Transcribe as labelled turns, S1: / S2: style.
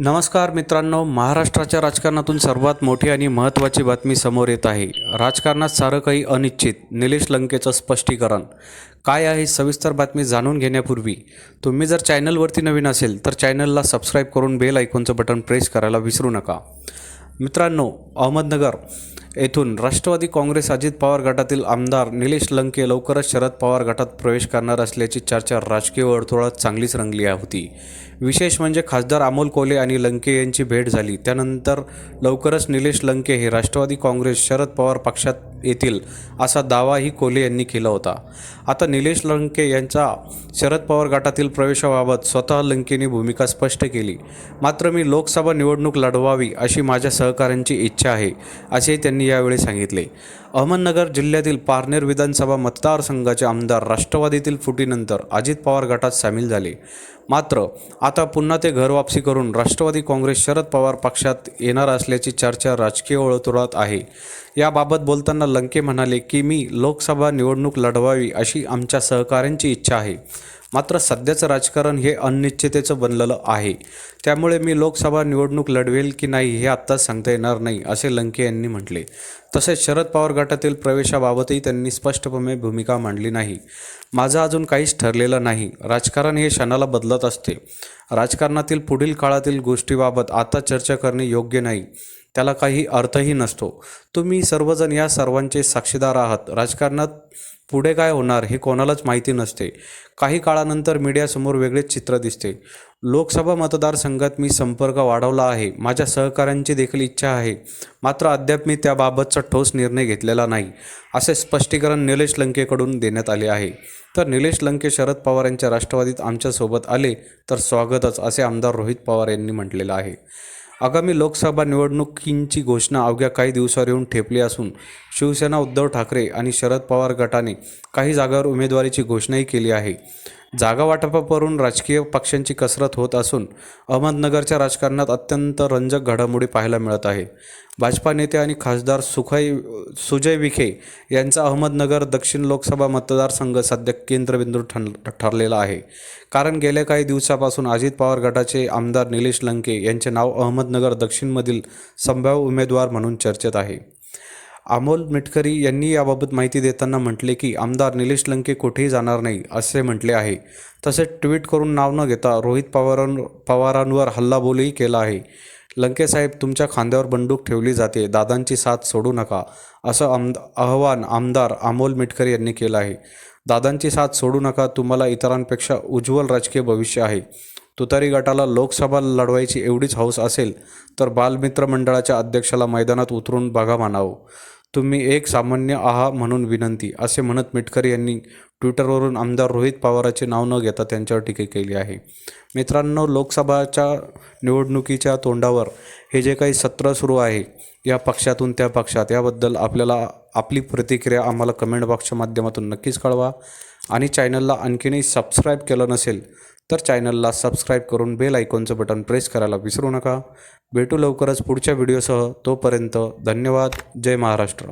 S1: नमस्कार मित्रांनो महाराष्ट्राच्या राजकारणातून सर्वात मोठी आणि महत्त्वाची बातमी समोर येत आहे. राजकारणात सारं काही अनिश्चित निलेश लंकेचं स्पष्टीकरण. काय आहे सविस्तर बातमी जाणून घेण्यापूर्वी? तुम्ही जर चॅनलवरती नवीन असेल तर चॅनलला सबस्क्राईब करून बेल ऐकूनचं बटन प्रेस करायला विसरू नका. मित्रांनो अहमदनगर येथून राष्ट्रवादी काँग्रेस अजित पवार गटातील आमदार निलेश लंके लवकरच शरद पवार गटात प्रवेश करणार असल्याची चर्चा राजकीय वर्तुळात चांगलीच रंगली होती. विशेष म्हणजे खासदार अमोल कोले आणि लंके यांची भेट झाली. त्यानंतर लवकरच निलेश लंके हे राष्ट्रवादी काँग्रेस शरद पवार पक्षात येतील असा दावाही कोले यांनी केला होता. आता निलेश लंके यांचा शरद पवार गटातील प्रवेशाबाबत स्वतः लंकेने भूमिका स्पष्ट केली. मात्र मी लोकसभा निवडणूक लढवावी अशी माझ्या सहकाऱ्यांची इच्छा आहे असे त्यांनी यावेळी सांगितले. अहमदनगर जिल्ह्यातील पारनेर विधानसभा मतदारसंघाचे आमदार राष्ट्रवादीतील फुटीनंतर अजित पवार गटात सामील झाले. मात्र आता पुन्हा ते घरवापसी करून राष्ट्रवादी काँग्रेस शरद पवार पक्षात येणार असल्याची चर्चा राजकीय वर्तुळात आहे. याबाबत बोलताना लंके म्हणाले की मी लोकसभा निवडणूक लढवावी अशी आमच्या सहकाऱ्यांची इच्छा आहे. मात्र सध्याचं राजकारण हे अनिश्चितेचं बनलेलं आहे. त्यामुळे मी लोकसभा निवडणूक लढवेल की नाही हे आत्ताच सांगता येणार नाही असे लंके यांनी म्हटले. तसेच शरद पवार गटातील प्रवेशाबाबतही त्यांनी स्पष्टपणे भूमिका मांडली नाही. माझं अजून काहीच ठरलेलं नाही. राजकारण हे क्षणाला बदलत असते. राजकारणातील पुढील काळातील गोष्टीबाबत आता चर्चा करणे योग्य नाही. त्याला काही अर्थही नसतो. तुम्ही सर्वजण या सर्वांचे साक्षीदार आहात. राजकारणात पुढे काय होणार हे कोणालाच माहिती नसते. काही काळानंतर मीडियासमोर वेगळेच चित्र दिसते. लोकसभा मतदारसंघात मी संपर्क वाढवला आहे. माझ्या सहकाऱ्यांची देखील इच्छा आहे. मात्र अद्याप मी त्याबाबतचा ठोस निर्णय घेतलेला नाही असे स्पष्टीकरण निलेश लंकेकडून देण्यात आले आहे. तर निलेश लंके शरद पवार यांच्या राष्ट्रवादीत आमच्यासोबत आले तर स्वागतच असे आमदार रोहित पवार यांनी म्हटलेलं आहे. आगामी लोकसभा निवडणुकींची घोषणा अवघ्या काही दिवसावर येऊन ठेपली असून शिवसेना उद्धव ठाकरे आणि शरद पवार गटाने काही जागांवर उमेदवारीची घोषणाही केली आहे. जागा वाटपावरून राजकीय पक्षांची कसरत होत असून अहमदनगरच्या राजकारणात अत्यंत रंजक घडामोडी पाहायला मिळत आहे. भाजपा नेते आणि खासदार सुखय सुजय विखे यांचा अहमदनगर दक्षिण लोकसभा मतदारसंघ सध्या केंद्रबिंदू ठर ठरलेला आहे. कारण गेल्या काही दिवसापासून अजित पवार गटाचे आमदार निलेश लंके यांचे नाव अहमदनगर दक्षिणमधील संभाव्य उमेदवार म्हणून चर्चेत आहे. अमोल मिटकरी यांनी याबाबत माहिती देताना म्हटले की आमदार निलेश लंके कुठेही जाणार नाही असे म्हटले आहे. तसेच ट्विट करून नाव न घेता रोहित पवारां पवारांवर हल्लाबोलही केला आहे. लंकेसाहेब तुमच्या खांद्यावर बंदूक ठेवली जाते दादांची साथ सोडू नका असं आमद आवाहन आमदार अमोल मिटकरी यांनी केलं आहे. दादांची साथ सोडू नका तुम्हाला इतरांपेक्षा उज्ज्वल राजकीय भविष्य आहे. तुतारी गटाला लोकसभा लढवायची एवढीच हौस असेल तर बालमित्र मंडळाच्या अध्यक्षाला मैदानात उतरून बघा मानावं तुम्ही एक सामान्य आहा म्हणून विनंती असे म्हणत मिटकर यांनी ट्विटरवरून आमदार रोहित पवाराचे नाव न घेता त्यांच्यावर टीका केली आहे. मित्रांनो लोकसभाच्या निवडणुकीच्या तोंडावर हे जे काही सत्र सुरू आहे या पक्षातून त्या पक्षात याबद्दल आपल्याला आपली प्रतिक्रिया आम्हाला कमेंट बॉक्सच्या माध्यमातून नक्कीच कळवा. आणि चॅनलला आणखीनही सबस्क्राईब केलं नसेल तर चॅनलला सबस्क्राईब करून बेल आयकॉनचं बटन प्रेस करायला विसरू नका. भेटू लवकरच पुढच्या व्हिडिओसह. तोपर्यंत धन्यवाद. जय महाराष्ट्र.